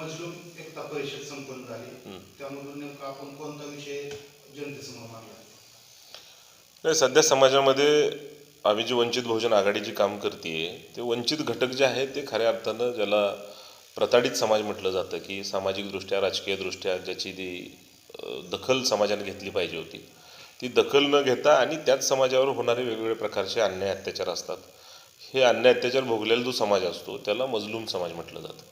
मजलूम एकता परिषद संपन्न झाली. त्यामधून नेमका आपण कोणता विषय जनतेसमोर मांडला? नाही सध्या समाजामध्ये आम्ही जी वंचित बहुजन आघाडीची काम करते ते वंचित घटक जे आहेत ते खऱ्या अर्थानं ज्याला प्रताडित समाज म्हटलं जातं की सामाजिकदृष्ट्या राजकीयदृष्ट्या ज्याची ती दखल समाजाने घेतली पाहिजे होती. ती दखल न घेता आणि त्याच समाजावर होणारे वेगवेगळे प्रकारचे अन्याय अत्याचार असतात. हे अन्याय अत्याचार भोगलेला जो समाज असतो त्याला मजलूम समाज म्हटलं जातं.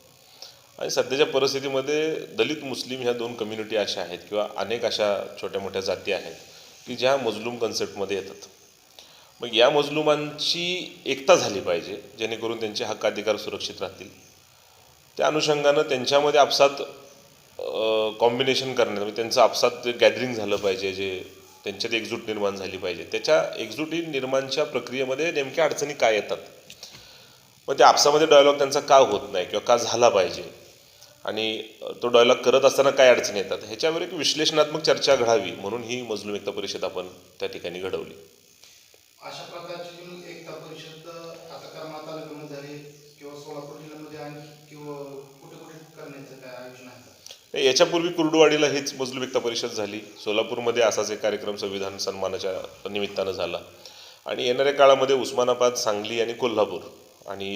आणि सध्याच्या परिस्थितीमध्ये दलित मुस्लिम ह्या दोन कम्युनिटी अशा आहेत किंवा अनेक अशा छोट्या मोठ्या जाती आहेत की ज्या मजलूम कन्सेप्टमध्ये येतात. मग या मजलुमांची एकता झाली पाहिजे जेणेकरून त्यांचे हक्क अधिकार सुरक्षित राहतील. त्या अनुषंगानं त्यांच्यामध्ये आपसात कॉम्बिनेशन करण्यात म्हणजे त्यांचं आपसात गॅदरिंग झालं पाहिजे जे त्यांच्यात एकजूट निर्माण झाली पाहिजे त्याच्या एकजुटी निर्माणच्या प्रक्रियेमध्ये नेमक्या अडचणी काय येतात? मग त्या आपसामध्ये डायलॉग त्यांचा का होत नाही किंवा का झाला पाहिजे? आणि तो डायलॉग करत असताना काय अडचणी येतात? ह्याच्यावर एक विश्लेषणात्मक चर्चा घडावी म्हणून ही मजलूम एकता परिषद आपण त्या ठिकाणी घडवली. अशा प्रकारची एकता परिषद आता झाली किंवा सोलापूर जिल्ह्यामध्ये किंवा कुठे कुठे करण्याचं काय आयोजन आहे? याच्यापूर्वी कुर्डुवाडीला हीच मजलूम एकता परिषद झाली. सोलापूरमध्ये असाच एक कार्यक्रम संविधान सन्मानाच्या निमित्तानं झाला. आणि येणाऱ्या काळामध्ये उस्मानाबाद सांगली आणि कोल्हापूर आणि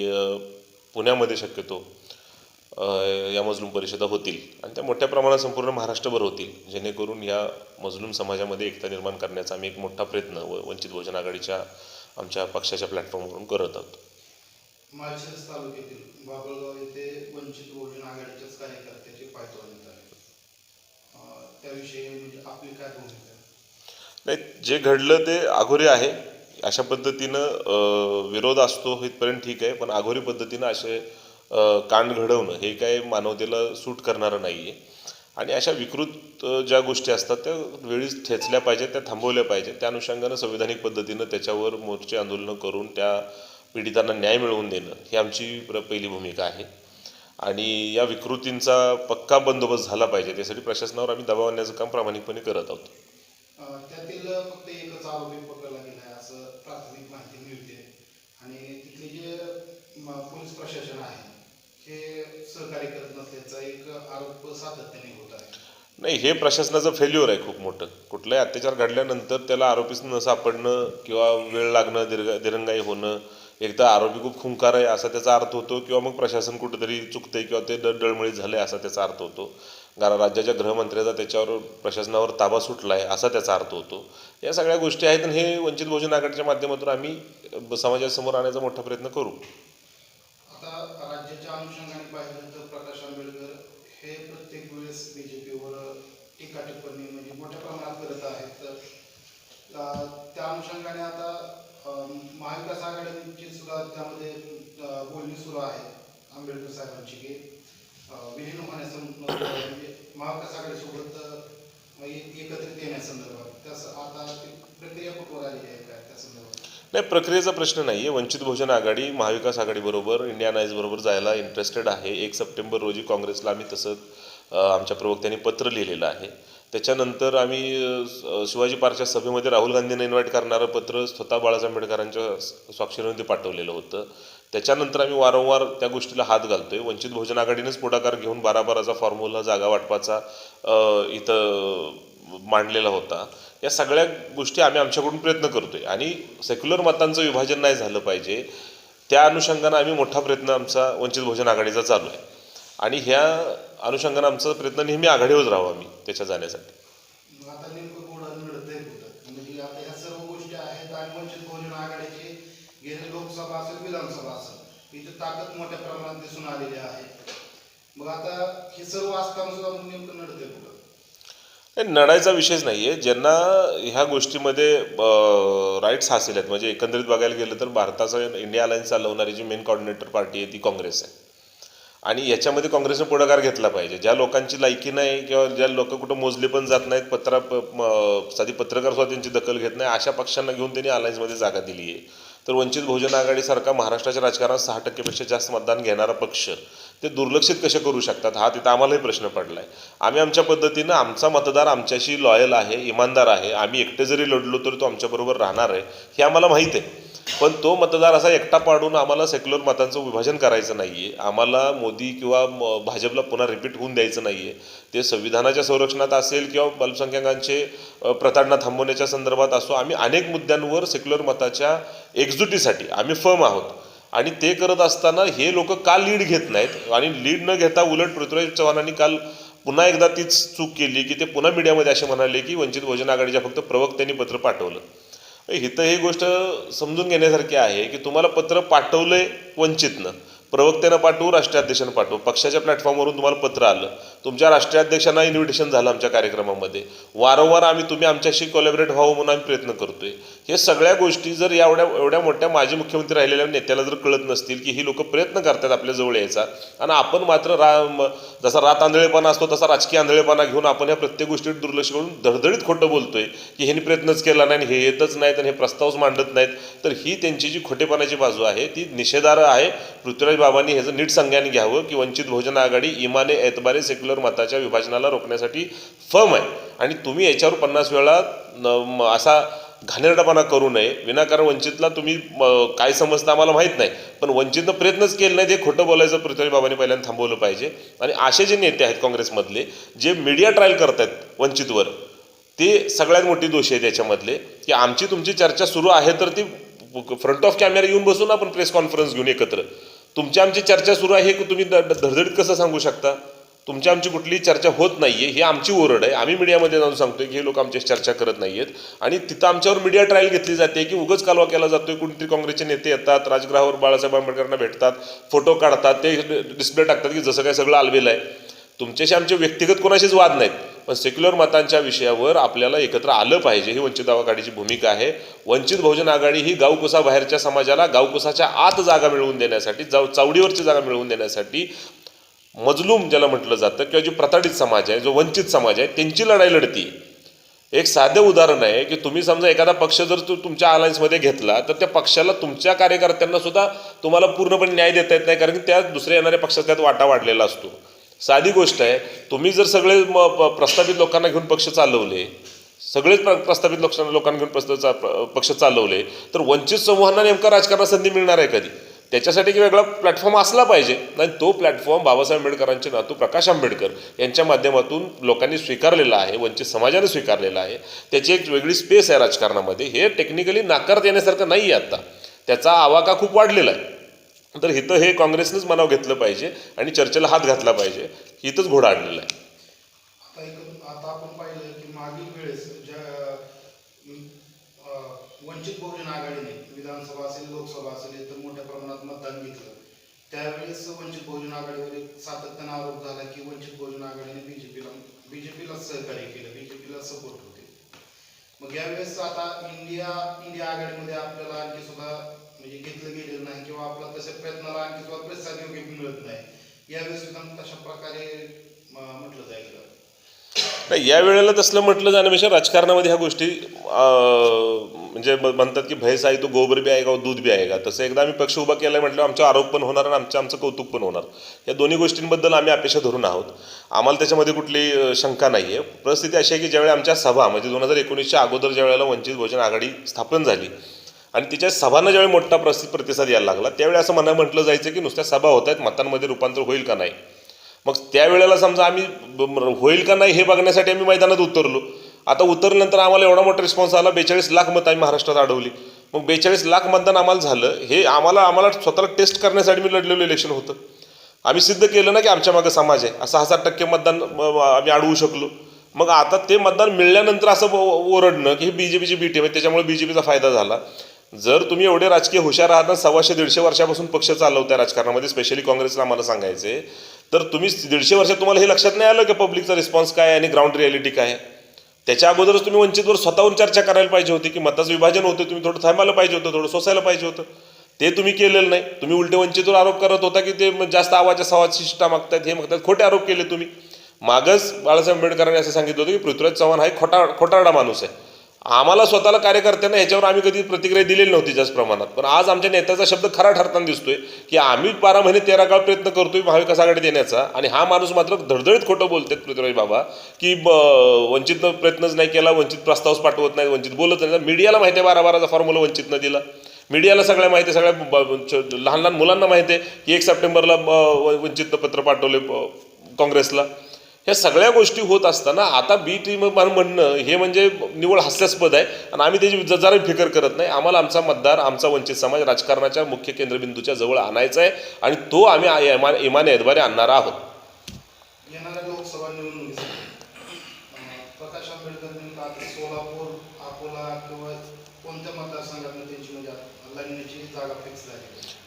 पुण्यामध्ये शक्यतो या मजलूम परिषदा होतील. आणि त्या मोठ्या प्रमाणात संपूर्ण महाराष्ट्रभर होतील. जेणेकरून या मजलूम समाजामध्ये एकता निर्माण करण्याचा आम्ही एक मोठा प्रयत्न व वंचित बहुजन आघाडीच्या आमच्या पक्षाच्या प्लॅटफॉर्मवरून करत आहोत. माळशिरस तालुक्यातील बाबळगाव येथे वंचित बहुजन आघाडीच्याच कार्यकर्त्याचे पाय तोडण्यात आले. अं, त्याविषयी म्हणजे आपली काय भूमिका? आहे? नाही जे घडलं ते आघोरी आहे. अशा पद्धतीनं विरोध असतो इथपर्यंत ठीक आहे. पण आघोरी पद्धतीनं असे कान कांड घडवणं हे काय मानवतेला सूट करणारं नाही आहे आणि अशा विकृत ज्या गोष्टी असतात त्या वेळीच ठेचल्या पाहिजेत त्या थांबवल्या पाहिजेत. त्या अनुषंगानं संविधानिक पद्धतीनं त्याच्यावर मोर्चे आंदोलनं करून त्या पीडितांना न्याय मिळवून देणं ही आमची प्र पहिली भूमिका आहे. आणि या विकृतींचा पक्का बंदोबस्त झाला पाहिजे. त्यासाठी प्रशासनावर आम्ही दबाव आणण्याचं काम प्रामाणिकपणे करत आहोत. त्यातील फक्त एकच आरोपी पकडला गेला आहे असं प्राथमिक माहिती मिळते आणि तिथले जे म, पोलीस प्रशासन आहे हे सहकार्य करत नसल्याचा एक आरोप सातत्याने होत आहे. नाही हे प्रशासनाचं फेल्युअर आहे खूप मोठं. कुठलाही अत्याचार घडल्यानंतर त्याला आरोपीच न सापडणं किंवा वेळ लागणं दीर्घ दिरंगाई होणं एकदा आरोपी खूप खुंकार आहे असा त्याचा अर्थ होतो किंवा मग प्रशासन कुठेतरी चुकतंय किंवा ते डळमळीत झाले असा त्याचा अर्थ होतो. कारण राज्याच्या गृहमंत्र्याचा त्याच्यावर प्रशासनावर ताबा सुटला आहे असा त्याचा अर्थ होतो. या सगळ्या गोष्टी आहेत आणि हे वंचित बहुजन आघाडीच्या माध्यमातून आम्ही समाजासमोर आणण्याचा मोठा प्रयत्न करू. आता राज्याच्या अनुषंगाने पाहिलं तर प्रकाश आंबेडकर हे प्रत्येक वेळेस बी जे पीवर टीका टिप्पणी म्हणजे मोठ्या प्रमाणात करत आहेत तर अं, त्या अनुषंगाने आता अं, महाविकास आघाडीची सुद्धा त्यामध्ये बोलणी सुरू आहे आंबेडकर साहेबांची की विलीन होण्याचं म्हणजे महाविकास आघाडीसोबत एकत्रित येण्यासंदर्भात. त्यास आता प्रक्रिया कुठवर आलेली आहे काय त्या संदर्भात नाही प्रक्रियेचा प्रश्न नाही आहे वंचित बहुजन आघाडी महाविकास आघाडीबरोबर इंडियन आईजबरोबर जायला इंटरेस्टेड आहे. एक सप्टेंबर रोजी काँग्रेसला आम्ही तसं आमच्या प्रवक्त्यांनी पत्र लिहिलेलं आहे. त्याच्यानंतर आम्ही शिवाजी पार्कच्या सभेमध्ये राहुल गांधींना इन्व्हाइट करणारं पत्र स्वतः बाळासाहेब आंबेडकरांच्या स- ते पाठवलेलं होतं. त्याच्यानंतर आम्ही वारंवार त्या गोष्टीला हात घालतोय. वंचित बहुजन आघाडीनेच पुढाकार घेऊन बारा बाराचा फॉर्म्युला जागा वाटपाचा इथं मांडलेला होता. या सगळ्या गोष्टी आम्ही आमच्याकडून प्रयत्न करतोय. आणि सेक्युलर मतांचं विभाजन नाही झालं पाहिजे. त्या अनुषंगानं आम्ही मोठा प्रयत्न आमचा वंचित बहुजन आघाडीचा चालू आहे. आणि ह्या अनुषंगानं आमचा प्रयत्न नेहमी आघाडीवर राहावा आम्ही त्याच्या जाण्यासाठी. म्हणजे आता ह्या सर्व गोष्टी आहेत आणि वंचित बहुजन आघाडीची गेली लोकसभा असेल विधानसभा असेल इथे ताकद मोठ्या प्रमाणात दिसून आलेली आहे. मग आता हे सर्व असताना सुद्धा मग नेमकं नडतंय कुठं? नाही, नडायचा विषयच नाही आहे ज्यांना ह्या गोष्टीमध्ये राईट्स हासिल आहेत म्हणजे एकंदरीत बघायला गेलं तर भारताचं इंडिया अलायन्स चालवणारी जी मेन कॉर्डिनेटर पार्टी आहे ती काँग्रेस आहे. आणि याच्यामध्ये काँग्रेसने पुढाकार घेतला पाहिजे. ज्या लोकांची लायकी नाही किंवा ज्या लोक कुठं मोजले पण जात नाहीत पत्रा प- साधी पत्रकार सुद्धा त्यांची दखल घेत नाही अशा पक्षांना घेऊन त्यांनी अलायन्समध्ये जागा दिली आहे. तर वंचित बहुजन आघाडीसारखा महाराष्ट्राच्या राजकारणात सहा टक्केपेक्षा जास्त मतदान घेणारा पक्ष ते दुर्लक्षित कसे करू शकतात? हा तिथं आम्हालाही प्रश्न पडला आहे आम्ही आमच्या पद्धतीनं आमचा मतदार आमच्याशी लॉयल आहे इमानदार आहे. आम्ही एकटे जरी लढलो तरी तो आमच्याबरोबर राहणार आहे. हे आम्हाला माहीत आहे. पण तो मतदार असा एकटा पाडून आम्हाला सेक्युलर मतांचं विभाजन करायचं नाही आहे आम्हाला मोदी किंवा म- भाजपला पुन्हा रिपीट होऊन द्यायचं नाही आहे ते संविधानाच्या संरक्षणात असेल किंवा अल्पसंख्याकांचे प्रताडणा थांबवण्याच्या संदर्भात असो आम्ही अनेक मुद्द्यांवर सेक्युलर मताच्या एकजुटीसाठी आम्ही फर्म आहोत. आणि ते करत असताना हे लोक का लीड घेत नाहीत? आणि लीड न घेता उलट पृथ्वीराज चव्हाणांनी काल पुन्हा एकदा तीच चूक केली की ते पुन्हा मीडियामध्ये असे म्हणाले की वंचित बहुजन आघाडीच्या फक्त प्रवक्त्यांनी पत्र पाठवलं. इथं ही गोष्ट समजून घेण्यासारखी आहे की तुम्हाला पत्र पाठवलंय वंचितनं. प्रवक्त्यानं पाठवू राष्ट्रीय पाठवू? पक्षाच्या प्लॅटफॉर्मवरून तुम्हाला पत्र आलं. तुमच्या राष्ट्रीय अध्यक्षांना इन्व्हिटेशन झालं आमच्या कार्यक्रमामध्ये. वारंवार आम्ही तुम्ही आमच्याशी कोलॅबरेट व्हावं म्हणून आम्ही प्रयत्न करतोय. हे सगळ्या गोष्टी जर एवढ्या एवढ्या मोठ्या माजी मुख्यमंत्री राहिलेल्या नेत्याला जर कळत नसतील की ही लोक प्रयत्न करतात आपल्या जवळ यायचा आणि आपण मात्र रा जसा रात आंधळेपणा असतो तसा राजकीय आंधळेपणा घेऊन आपण या प्रत्येक गोष्टीत दुर्लक्ष करून धडधडीत खोटं बोलतोय की ह्यांनी प्रयत्नच केला नाही आणि हे येतच नाहीत आणि हे प्रस्तावच मांडत नाहीत. तर ही त्यांची जी खोटेपणाची बाजू आहे ती निषेधार्ह आहे. पृथ्वीराज बाबांनी ह्याचं नीट संज्ञान घ्यावं की वंचित बहुजन आघाडी इमाने ऐतबारे सेक्युलर मताच्या विभाजनाला रोखण्यासाठी फर्म आहे. आणि तुम्ही याच्यावर पन्नास वेळा असा घाणेरडापणा करू नये. विनाकारण वंचितला तुम्ही काय समजता आम्हाला माहीत नाही. पण वंचितनं प्रयत्नच केले नाही ते खोटं बोलायचं पृथ्वी बाबांनी पहिल्यांदा थांबवलं पाहिजे. आणि असे जे नेते आहेत काँग्रेसमधले जे मीडिया ट्रायल करतायत वंचितवर ते सगळ्यात मोठी दोषी आहे त्याच्यामधले की आमची तुमची चर्चा सुरू आहे तर ती फ्रंट ऑफ कॅमेरा येऊन बसून आपण प्रेस कॉन्फरन्स घेऊन एकत्र. तुमची आमची चर्चा सुरू आहे हे तुम्ही द- धडधडीत कसं सांगू शकता? तुमची आमची कुठलीही चर्चा होत नाही आहे ही आमची ओरड आहे. आम्ही मीडियामध्ये जाऊन सांगतोय की हे लोक आमच्याशी चर्चा करत नाही आहेत आणि तिथं आमच्यावर मीडिया ट्रायल घेतली जाते की उगच कालवा केला जातोय. कोणतरी काँग्रेसचे नेते येतात राजगृहावर बाळासाहेब आंबेडकरांना भेटतात फोटो काढतात ते डिस्प्ले टाकतात की जसं काय सगळं आलवेलं आहे. तुमच्याशी आमचे व्यक्तिगत कोणाशीच वाद नाहीत. पण सेक्युलर मतांच्या विषयावर आपल्याला एकत्र आलं पाहिजे. ही वंचित आघाडीची भूमिका आहे. वंचित बहुजन आघाडी ही गावकुसा बाहेरच्या समाजाला गावकुसाच्या आत जागा मिळवून देण्यासाठी जाव चावडीवरची जागा मिळवून देण्यासाठी मजलूम ज्याला म्हटलं जातं किंवा जो प्रताडित समाज आहे जो वंचित समाज आहे त्यांची लढाई लढती. एक साधं उदाहरण आहे की तुम्ही समजा एखादा पक्ष जर तू तुमच्या अलायन्समध्ये घेतला तर त्या पक्षाला तुमच्या कार्यकर्त्यांना सुद्धा तुम्हाला पूर्णपणे न्याय देता येत नाही कारण की त्या दुसऱ्या येणाऱ्या पक्षात त्यात वाटा वाढलेला असतो. साधी गोष्ट आहे तुम्ही जर सगळे म- प- प्रस्थापित लोकांना घेऊन पक्ष चालवले सगळेच प्र- प्रस्थापित लोकांना लोकांना घेऊन प्रस्त- चा- पक्ष चालवले तर वंचित समूहांना नेमका राजकारणात संधी मिळणार आहे कधी? त्याच्यासाठी एक वेगळा प्लॅटफॉर्म असला पाहिजे. आणि तो प्लॅटफॉर्म बाबासाहेब आंबेडकरांचे नातू प्रकाश आंबेडकर यांच्या माध्यमातून लोकांनी स्वीकारलेला आहे वंचित समाजाने स्वीकारलेला आहे. त्याची एक वेगळी स्पेस आहे राजकारणामध्ये. हे टेक्निकली नाकारता येण्यासारखं नाही आहे आता. त्याचा आवाका खूप वाढलेला आहे. तर इथं हे काँग्रेसनंच मनाव घेतलं पाहिजे आणि चर्चेला हात घातला पाहिजे. इथंच घोडा आणलेला आहे. आता एक आता आपण पाहिलं की मागील वेळेस ज्या वंचित बहुजन आघाडीने विधानसभा असेल लोकसभा असेल इतर मोठ्या प्रमाणात मतदान घेतलं. त्यावेळेस वंचित बहुजन आघाडीवर एक सातत्यानं आरोप झाला की वंचित बहुजन आघाडीने बीजेपीला बीजेपीला सहकार्य केलं बीजेपीला सपोर्ट होते. मग यावेळेस आता इंडिया इंडिया आघाडीमध्ये आपल्याला आणखी सुद्धा म्हणजे आपला तशा प्रयत्नाला आणखी किंवा प्रतिसाद योग्य मिळत नाही. यावेळेस तशा प्रकारे म्हटलं जाईल. नाही या वेळेला तसलं म्हटलं जाण्यापेक्षा राजकारणामध्ये ह्या गोष्टी म्हणजे म्हणतात की भैस आहे तो गोबर बी आहे का दूध बी आहे का? तसं एकदा आम्ही पक्ष उभा केला म्हटलं आमचा आरोप पण होणार आणि आमचं आमचं कौतुक पण होणार. या दोन्ही गोष्टींबद्दल आम्ही अपेक्षा धरून आहोत. आम्हाला त्याच्यामध्ये कुठली शंका नाही आहे परिस्थिती अशी आहे की ज्यावेळी आमच्या सभा म्हणजे दोन हजार एकोणीसच्या अगोदर ज्या वेळेला वंचित बहुजन आघाडी स्थापन झाली आणि तिच्या सभांना ज्यावेळी मोठा प्रसि प्रतिसाद यायला लागला त्यावेळी असं म्हणा म्हटलं जायचं की नुसत्या सभा होत आहेत मतांमध्ये रूपांतर होईल का नाही? मग त्यावेळेला समजा आम्ही होईल का नाही हे बघण्यासाठी आम्ही मैदानात उतरलो. आता उतरल्यानंतर आम्हाला एवढा मोठा रिस्पॉन्स आला बेचाळीस लाख मतं आम्ही महाराष्ट्रात अडवली. मग बेचाळीस लाख मतदान आम्हाला झालं हे आम्हाला आम्हाला स्वतःला टेस्ट करण्यासाठी मी लढलेलं इलेक्शन होतं. आम्ही सिद्ध केलं ना की आमच्या मागे समाज आहे असं हजार टक्के मतदान म- आम्ही अडवू शकलो. मग आता ते मतदान मिळाल्यानंतर असं ओरडणं की ही बी जे पीची बी टीम आहे त्याच्यामुळे बी जे पीचा फायदा झाला. जर तुम्ही एवढे राजकीय हुशार आहात ना सव्वाशे दीडशे वर्षापासून पक्ष चालवताय राजकारणामध्ये स्पेशली काँग्रेसला आम्हाला सांगायचे तर तुम्ही दीडशे वर्षात तुम्हाला हे लक्षात नाही आलं की पब्लिकचा रिस्पॉन्स काय आहे आणि ग्राउंड रियालिटी काय आहे? त्याच्या अगोदरच तुम्ही वंचितवर स्वतःहून चर्चा करायला पाहिजे होती की मताचं विभाजन होतं तुम्ही थोडं थांबायला पाहिजे होतं थोडं सोसायला पाहिजे होतं. ते तुम्ही केलेलं नाही. तुम्ही उलटे वंचितवर आरोप करत होता की ते जास्त आवाजा सवाज शिष्टा मागतायत हे मागतात खोटे आरोप केले तुम्ही. मागच बाळासाहेब आंबेडकरांनी असं सांगितलं होतं की पृथ्वीराज चव्हाण हा खोटा खोटारडा माणूस आहे. आम्हाला स्वतःला कार्यकर्त्यांना याच्यावर आम्ही कधी प्रतिक्रिया दिलेली नव्हती जास्त प्रमाणात. पण आज आमच्या नेत्याचा शब्द खरा ठरताना दिसतोय की आम्ही बारा महिने तेरा काळ प्रयत्न करतोय महाविकास आघाडीत येण्याचा आणि हा माणूस मात्र धडधडीत खोटं बोलतात पृथ्वीराज बाबा की ब- वंचितनं प्रयत्नच नाही केला वंचित प्रस्तावच पाठवत नाही वंचित बोलत नाही. मीडियाला माहिती आहे बारा बाराचा फॉर्म्युला वंचितनं दिला. मीडियाला सगळ्या माहिती आहे सगळ्या ब- लहान लहान मुलांना माहिती आहे की एक सप्टेंबरला वंचितनं पत्र पाठवले काँग्रेसला. ह्या सगळ्या गोष्टी होत असताना आता बी टीम म्हणणं हे म्हणजे निवड हास्यास्पद आहे. आणि आम्ही त्याची ज- जरा फिकर करत नाही. आम्हाला आमचा मतदार आमचा वंचित समाज राजकारणाच्या मुख्य केंद्रबिंदूच्या जवळ आणायचा आहे. आणि तो आम्ही इमान इमाने अदबारे आणणार आहोत. म्हणजे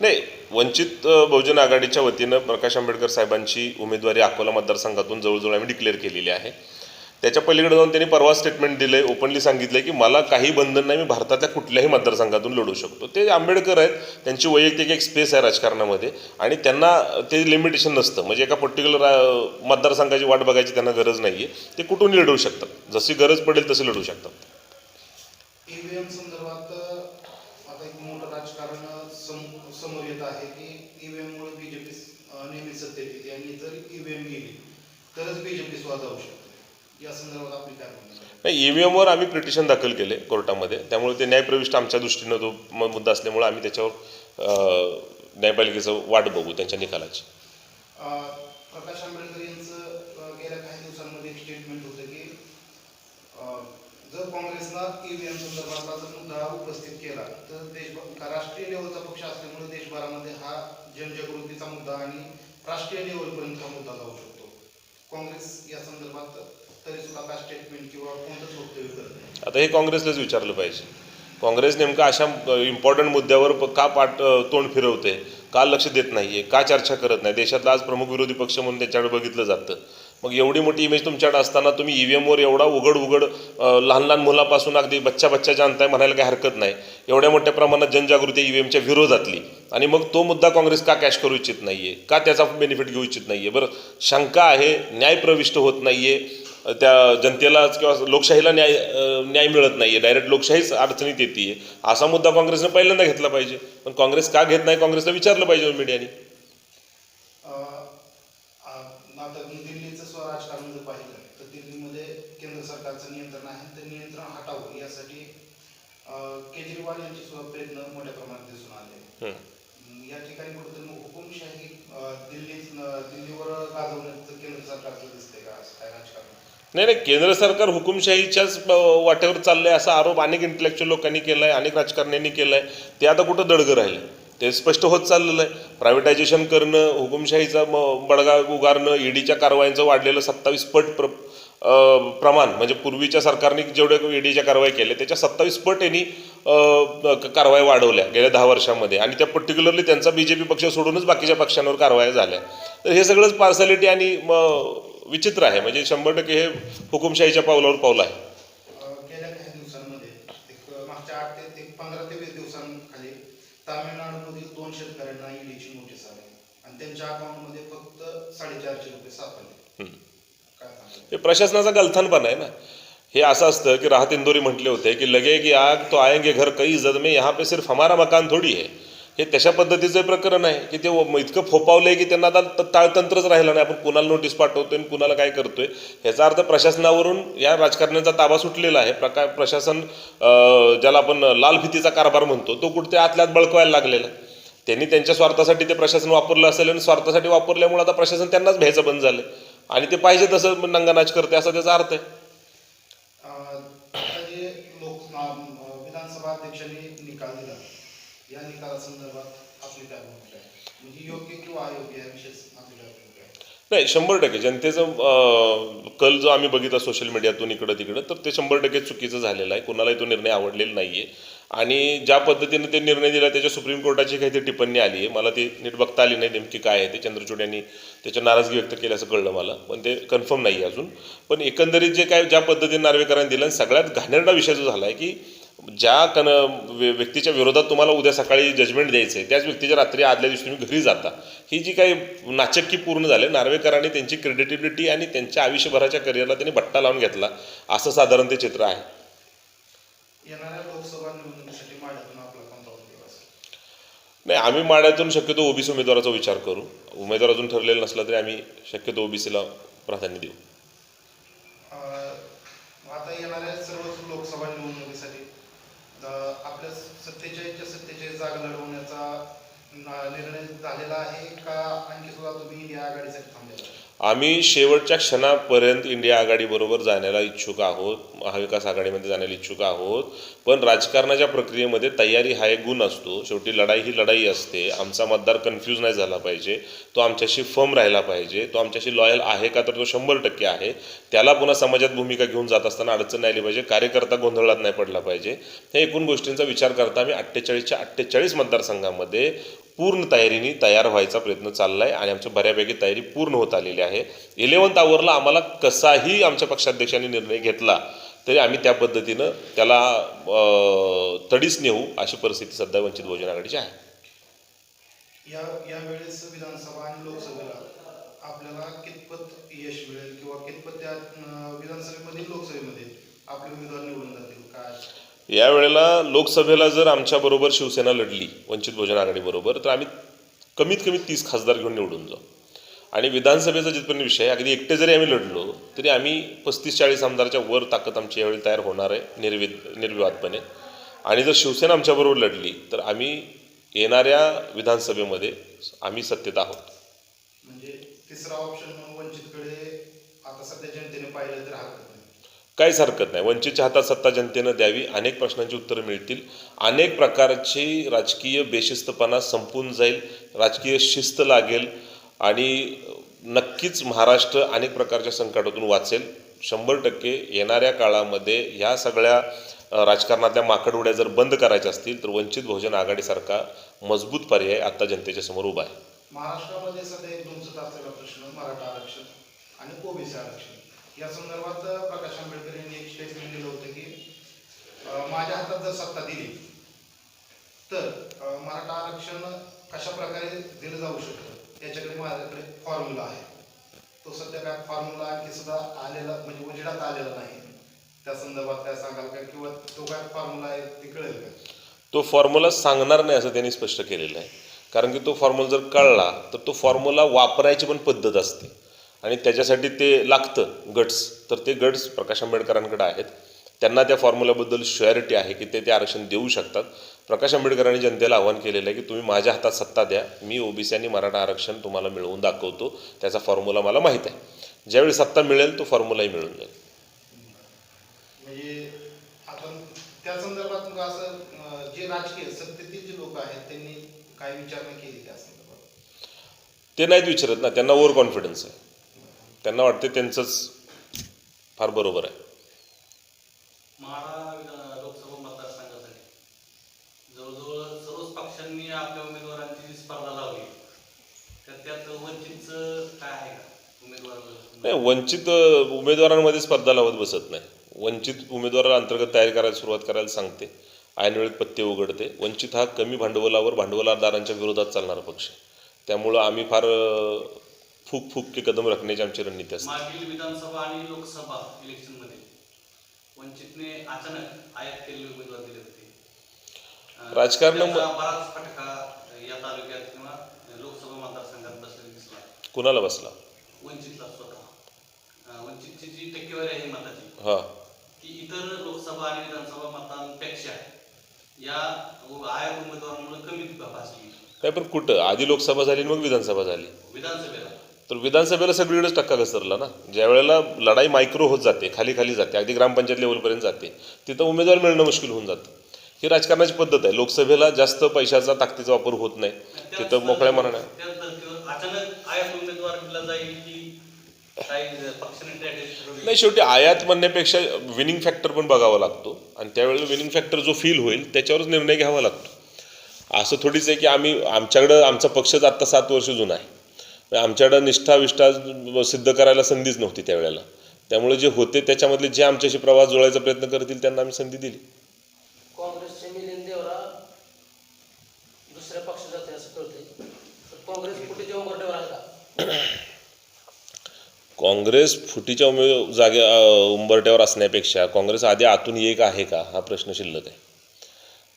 नाही वंचित बहुजन आघाडीच्या वतीनं प्रकाश आंबेडकर साहेबांची उमेदवारी अकोला मतदारसंघातून जवळजवळ आम्ही डिक्लेअर केलेली आहे. त्याच्या पलीकडे जाऊन त्यांनी परवा स्टेटमेंट दिलं आहे ओपनली सांगितलं की मला काही बंधन नाही मी भारतातल्या कुठल्याही मतदारसंघातून लढू शकतो. ते आंबेडकर आहेत त्यांची वैयक्तिक एक स्पेस आहे राजकारणामध्ये आणि त्यांना ते लिमिटेशन नसतं. म्हणजे एका पर्टिक्युलर मतदारसंघाची वाट बघायची त्यांना गरज नाही आहे ते कुठूनही लढू शकतात? जशी गरज पडेल तसे लढू शकतात ईव्हीएम संदर्भात अं, आता एक मोठं राजकारण अं, सम- समोर येत आहे की ईव्हीएम मुळे बीजेपी नेहमी सत्तेत येते आणि जर ईव्हीएम गेली तरच बीजेपी स्वतः जाऊ शकते या संदर्भात आपली काय भूमिका आहे? नाही ईव्हीएमवर आम्ही पिटिशन दाखल केले कोर्टामध्ये. त्यामुळे ते न्यायप्रविष्ट आमच्या दृष्टीनं तो मुद्दा असल्यामुळे आम्ही त्याच्यावर न्यायपालिकेचं वाट बघू त्यांच्या निकालाची. प्रकाश आंबेडकर यांचं गेल्या काही दिवसांमध्ये एक स्टेटमेंट होतं की जर काँग्रेसनं ईव्हीएम संदर्भातला जर मुद्दा उपस्थित केला तर देशभर राष्ट्रीय लेवलचा पक्ष असल्यामुळे देशभरामध्ये हा जनजागृतीचा मुद्दा आणि राष्ट्रीय लेवलपर्यंत हा मुद्दा जाऊ शकतो. काँग्रेस या संदर्भात तरी सुद्धा काय स्टेटमेंट किंवा कोणतंच वक्तव्य करत नाही. आता हे काँग्रेसलाच विचारलं पाहिजे. काँग्रेस नेमका अशा इम्पॉर्टंट मुद्द्यावर प- का पाठ तोंड फिरवते? का लक्ष देत नाहीये? का चर्चा करत नाही? देशातला आज प्रमुख विरोधी पक्ष म्हणून त्याच्याकडे बघितलं जातं. मग एवढी मोठी इमेज तुमच्याकडे असताना तुम्ही ई व्ही एमवर एवढा उघड उघड अ, लहान लहान मुलापासून अगदी बच्चा बच्चा जाणताय म्हणायला काही हरकत नाही. एवढ्या मोठ्या प्रमाणात जनजागृती ई व्ही एमच्या विरोधातली. आणि मग तो मुद्दा काँग्रेस का कॅश करू इच्छित नाहीये? का त्याचा बेनिफिट घेऊ इच्छित नाहीये? बरं शंका आहे न्याय प्रविष्ट होत नाहीये. त्या जनतेला किंवा लोकशाहीला न्याय न्याय मिळत नाहीये. डायरेक्ट लोकशाहीच अडचणीत येते असा मुद्दा काँग्रेसनं पहिल्यांदा घेतला पाहिजे. पण काँग्रेस का घेत नाही काँग्रेसला विचारलं पाहिजे मीडियाने. अं, अं, आता दिल्लीचं स्व राजकारण जर पाहिलं तर दिल्लीमध्ये केंद्र सरकारचं नियंत्रण आहे. ते नियंत्रण हटावं यासाठी अं, केजरीवाल यांचे सुद्धा प्रयत्न मोठ्या प्रमाणात दिसून आले. या ठिकाणी कुठेतरी हुकुमशाही दिल्लीत दिल्लीवर गाजवण्याचं केंद्र सरकारचं दिसतंय का? काय राजकारण? नाही नाही केंद्र सरकार हुकुमशाहीच्याच वाटेवर वाटेवर चाललंय असा आरोप अनेक इंटलेक्च्युअल लोकांनी आहे अनेक राजकारण्यांनी केलाय. ते आता कुठं दडगं राहिलं ते स्पष्ट होत चाललेलं आहे. प्रायव्हेटायझेशन करणं हुकुमशाहीचा म- बडगा उगारणं ईडीच्या कारवायांचं वाढलेलं सत्तावीस पट प्र प्रमाण म्हणजे पूर्वीच्या सरकारने जेवढे ईडीच्या कारवाई केल्या त्याच्या सत्तावीस पट यांनी कारवाई वाढवल्या गेल्या दहा वर्षामध्ये. आणि त्या पर्टिक्युलरली त्यांचा बी जे पी पक्ष सोडूनच बाकीच्या पक्षांवर कारवाया झाल्या. तर हे सगळंच पार्सॅलिटी आणि विचित्र आहे. म्हणजे शंभर टक्के हे हुकुमशाहीच्या पावलावर पावलं आहे. अं, गेल्या काही दिवसांमध्ये एक अं, मागच्या आठ ते एक पंधरा ते वीस दिवसांखाली तामिळनाडूमधील दोन शेतकऱ्यांना ईडीची नोटीस आली. आणि त्यांच्या अकाउंटमध्ये फक्त साडेचारशे रुपये सापडले. हम्म. काय सांगाल? हे प्रशासनाचा गलथानपणा आहे ना. हे असं असतं की राहत इंदोरी म्हटले होते की लगे की आग तो आएंगे घर कई इज्जत में यहाँ पे सिर्फ हमारा मकान थोडी आहे हे तशा पद्धतीचं प्रकरण आहे की ते इतकं फोपावलं आहे की त्यांना आता त- ताळतंत्रच राहिलं नाही. आपण कुणाला नोटीस पाठवतोय आणि कुणाला काय करतोय? ह्याचा अर्थ प्रशासनावरून या राजकारण्याचा ताबा सुटलेला आहे. प्रका प्रशासन ज्याला आपण लाल भीतीचा कारभार म्हणतो तो कुठे आतल्यात बळकवायला लागलेला आहे. त्यांनी त्यांच्या स्वार्थासाठी ते प्रशासन वापरलं असेल आणि स्वार्थासाठी वापरल्यामुळे आता प्रशासन त्यांनाच भ्यायचं बंद झालं आणि ते पाहिजे तसं नंगानाच करते असा त्याचा अर्थ आहे. विधानसभा अध्यक्षांनी निकाल दिला. या निकालासंदर्भात आपली काय भूमिका आहे. म्हणजे योग्य किंवा अयोग्य याविषयी आपली काय भूमिका आहे. नाही शंभर टक्के. जनतेचं कल जो आम्ही बघितला सोशल मीडियातून इकडं तिकडं तर ते शंभर टक्के चुकीचं झालेलं आहे. कोणालाही तो निर्णय आवडलेला नाही आहे आणि ज्या पद्धतीने ते निर्णय दिला त्याच्या सुप्रीम कोर्टाची काही टिप्पणी आली आहे. मला ती नीट बघता आली नाही नेमकी काय आहे ते. चंद्रचूड यांनी त्याच्या नाराजगी व्यक्त केल्याचं कळलं मला. पण ते कन्फर्म नाही आहे अजून. पण एकंदरीत जे काय ज्या पद्धतीने नार्वेकरांनी दिलं आणि सगळ्यात घाणेरडा विषय जो झाला आहे की ज्या कन व्य- व्यक्तीच्या विरोधात तुम्हाला उद्या सकाळी जजमेंट द्यायचं आहे त्याच व्यक्तीच्या रात्री आदल्या दिवशी तुम्ही घरी जाता. ही जी काही नाचक्की पूर्ण झाले नार्वेकरांनी त्यांची क्रेडिटिबिलिटी आणि त्यांच्या आयुष्यभराच्या करिअरला त्यांनी भट्टा लावून घेतला असं साधारण ते चित्र आहे. नाही आम्ही माड्यातून शक्यतो ओबीसी उमेदवाराचा विचार करू. उमेदवार अजून ठरलेला नसला तरी आम्ही शक्यतो ओबीसीला प्राधान्य देऊ. आता येणाऱ्या सर्वच लोकसभा निवडणुकीसाठी तर आपल्या सत्तेचाळीसच्या सत्तेचाळीस जागा लढवण्याचा निर्णय झालेला आहे का आणखी सुद्धा तुम्ही या आघाडीसाठी थांबलेला आहे? आम्ही शेवटच्या क्षणापर्यंत इंडिया आघाडीबरोबर जाण्याला इच्छुक आहोत. महाविकास आघाडीमध्ये जाण्याला इच्छुक आहोत. पण राजकारणाच्या प्रक्रियेमध्ये तयारी हा एक गुण असतो. शेवटी लढाई ही लढाई असते. आमचा मतदार कन्फ्यूज नाही झाला पाहिजे. तो आमच्याशी फर्म राहिला पाहिजे. तो आमच्याशी लॉयल आहे का तर तो शंभर टक्के आहे. त्याला पुन्हा समाजात भूमिका घेऊन जात असताना अडचण नाही आली पाहिजे. कार्यकर्ता गोंधळात नाही पडला पाहिजे. हे एकूण गोष्टींचा विचार करता आम्ही अठ्ठेचाळीसच्या अठ्ठेचाळीस मतदारसंघामध्ये पूर्ण तयारीने तयार व्हायचा प्रयत्न चालला आहे आणि आमच्या बऱ्यापैकी तयारी पूर्ण होत आलेली आहे. इलेवन्थ आवरला आम्हाला कसाही आमच्या पक्षाध्यक्षांनी निर्णय घेतला तरी आम्ही त्या पद्धतीनं त्याला तडीच नेऊ अशी परिस्थिती सध्या वंचित बहुजन आघाडीची आहे. या यावेळेस विधानसभा आणि लोकसभेला आपल्याला कितपत यश मिळेल किंवा कितपत त्या विधानसभेमध्ये लोकसभेमध्ये आपले उमेदवार निवडून जातील काय? यावेळेला लोकसभेला जर आमच्याबरोबर शिवसेना लढली वंचित बहुजन आघाडीबरोबर तर आम्ही कमीत कमी तीस खासदार घेऊन निवडून जाऊ. आणि विधानसभेचा जिथपर्यंत विषय आहे, अगदी एकटे जरी आम्ही लढलो तरी आम्ही पस्तीस चाळीस आमदारच्या वर ताकद आमची यावेळी तयार होणार आहे निर्विद निर्विवादपणे. आणि जर शिवसेना आमच्याबरोबर लढली तर आम्ही येणाऱ्या विधानसभेमध्ये आम्ही सत्तेत आहोत. म्हणजे तिसरा ऑप्शन म्हणून वंचितकडे आता सध्या जनतेने पाहिलं तर हरकत काहीच हरकत नाही. वंचितच्या हातात सत्ता जनतेनं द्यावी अनेक प्रश्नांची उत्तरं मिळतील. अनेक प्रकारची राजकीय बेशिस्तपणा संपून जाईल. राजकीय शिस्त लागेल आणि नक्कीच महाराष्ट्र अनेक प्रकारच्या संकटातून वाचेल. शंभर टक्के येणाऱ्या काळामध्ये ह्या सगळ्या राजकारणातल्या माकडउड्या जर बंद करायच्या असतील तर वंचित बहुजन आघाडीसारखा मजबूत पर्याय आता जनतेच्या समोर उभा आहे. महाराष्ट्रामध्ये सध्या एक दोन असलेला प्रश्न मराठा आरक्षण आणि ओबीसी आरक्षण. या संदर्भात प्रकाश आंबेडकर यांनी एक स्टेटमेंट दिलं होतं की माझ्या हातात जर सत्ता दिली तर मराठा आरक्षण कशा प्रकारे दिलं जाऊ शकतं? याच्याकडे माझ्याकडे फॉर्म्युला आहे. तो सध्या काय फॉर्म्युला आणखी सुद्धा आलेला म्हणजे उजेडात आलेला नाही. त्या संदर्भात काय सांगाल का? किंवा तो काय फॉर्म्युला आहे ते कळेल का? तो फॉर्म्युला सांगणार नाही असं त्यांनी स्पष्ट केलेलं आहे. कारण की तो फॉर्म्युला जर कळला तर तो फॉर्म्युला वापरायची पण पद्धत असते. आणि त्याच्यासाठी ते लागतं गट्स. तर ते गट्स प्रकाश आंबेडकरांकडे आहेत. त्यांना त्या फॉर्म्युल्याबद्दल शुअरिटी आहे की ते ते आरक्षण देऊ शकतात. प्रकाश आंबेडकरांनी जनतेला आव्हान केलेलं आहे की तुम्ही माझ्या हातात सत्ता द्या. मी ओबीसी आणि मराठा आरक्षण तुम्हाला मिळवून दाखवतो. त्याचा फॉर्म्युला मला माहीत आहे. ज्यावेळी सत्ता मिळेल तो फॉर्म्युलाही मिळून जाईल. म्हणजे आपण त्या संदर्भात मग असं अं, जे राजकीय सत्तेतील जे लोक आहेत त्यांनी काय विचारणा केली त्या संदर्भात? ते नाहीत विचारत ना. त्यांना ओव्हर कॉन्फिडन्स आहे. त्यांना वाटते त्यांचंच फार बरोबर आहे. नाही वंचित उमेदवारांमध्ये स्पर्धा लावत बसत नाही. वंचित उमेदवाराला अंतर्गत तयारी करायला सुरुवात करायला सांगते. ऐनवेळेत पत्ते उघडते. वंचित हा कमी भांडवलावर भांडवलदारांच्या विरोधात चालणारा पक्ष त्यामुळं आम्ही फार फूक फूक के कदम रखण्याची आमची रणनीती असते. मागील विधानसभा आणि लोकसभा इलेक्शनमध्ये वंचितने अचानक आयात केलेले उमेदवार दिले होते. त्याचा बराच फटका या तालुक्यात किंवा लोकसभा मतदारसंघात बसलेला दिसला. कुणाला बसला? वंचितला स्वतः. वंचितची जी टक्केवारी आहे मताची हां. ती इतर लोकसभा आणि विधानसभा मतांपेक्षा या आयात उमेदवारांमुळे कमी भासली. काय पण कुठं? आधी लोकसभा झाली मग विधानसभा झाली. विधानसभेला. तर विधानसभेला सगळीकडेच टक्का घसरला ना. ज्या वेळेला लढाई मायक्रो होत जाते खाली खाली जाते अगदी ग्रामपंचायत लेवलपर्यंत जाते तिथं उमेदवार मिळणं मुश्किल होऊन जातं. ही राजकारणाची पद्धत आहे. लोकसभेला जास्त पैशाचा ताकदीचा वापर होत नाही. तिथं मोकळ्या मनाने. नाही शेवटी आयात म्हणण्यापेक्षा विनिंग फॅक्टर पण बघावा लागतो. आणि त्यावेळेला विनिंग फॅक्टर जो फील होईल त्याच्यावरच निर्णय घ्यावा लागतो. असं थोडीच आहे की आम्ही आमच्याकडं आमचा पक्षच आत्ता सात वर्ष जुना आहे. आमच्याकडं निष्ठा विष्ठा सिद्ध करायला संधीच नव्हती त्यावेळेला. त्यामुळे जे होते त्याच्यामधले जे आमच्याशी प्रवास जुळायचा प्रयत्न करतील त्यांना आम्ही संधी दिली. काँग्रेसचे मिलिंद देवरा दुसऱ्या पक्षात जाते असं काँग्रेस आहे का? काँग्रेस फुटीच्या उमे जागे उंबरट्यावर असण्यापेक्षा काँग्रेस आधी आतून एक आहे का? हा प्रश्न शिल्लक आहे.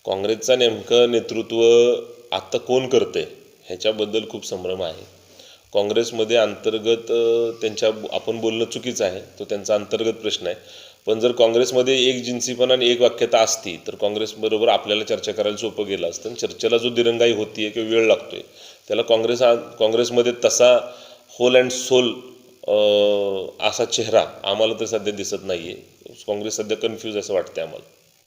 काँग्रेसचं नेमकं नेतृत्व आत्ता कोण करतंय ह्याच्याबद्दल खूप संभ्रम आहे. काँग्रेसमध्ये अंतर्गत त्यांच्या आपण बोलणं चुकीचं आहे तो त्यांचा अंतर्गत प्रश्न आहे. पण जर काँग्रेसमध्ये एक जिन्सीपणा आणि एक वाक्यता असती तर काँग्रेसबरोबर आपल्याला चर्चा करायला सोपं गेलं असतं. आणि चर्चेला जो दिरंगाई होतीये किंवा वेळ लागतोय त्याला काँग्रेस काँग्रेसमध्ये तसा होल अँड सोल असा चेहरा आम्हाला तर सध्या दिसत नाही आहे काँग्रेस सध्या कन्फ्यूज असं वाटतं आम्हाला.